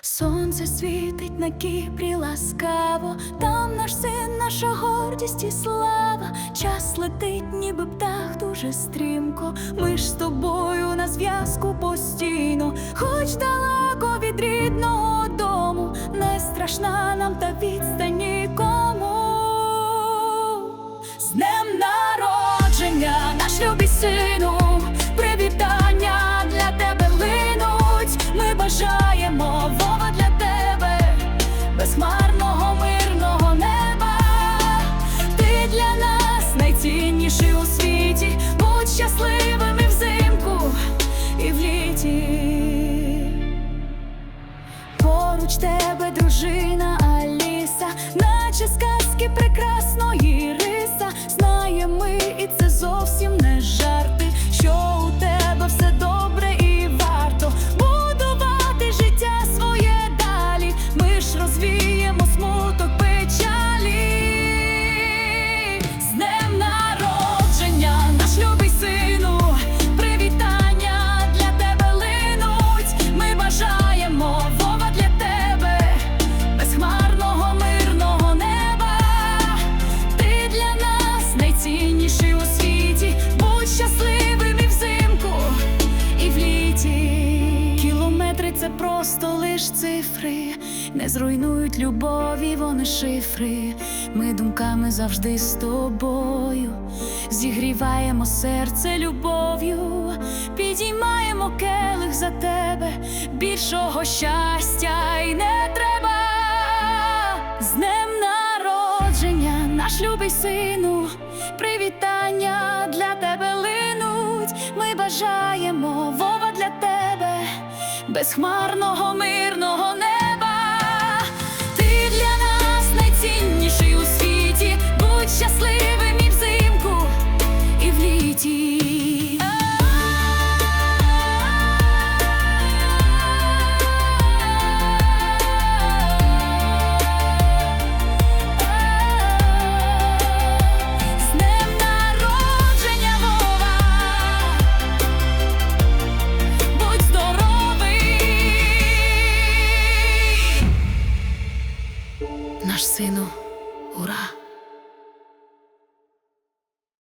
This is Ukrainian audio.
Сонце світить на Кіпрі ласкаво, там наш син, наша гордість і слава. Час летить, ніби птах дуже стрімко. Ми ж з тобою на зв'язку постійно, хоч далеко від рідного дому, не страшна нам та відстань нікому. З днем народження, наш любий сину, Поруч тебе дружина Аліса, наче сказки прекрасної це просто лиш цифри, не зруйнують любові, вони шифри. Ми думками завжди з тобою. Зігріваємо серце любов'ю, підіймаємо келих за тебе, більшого щастя й не треба. З днем народження, наш любий сину, привітання безхмарного мирного неба. Наш сину, ура!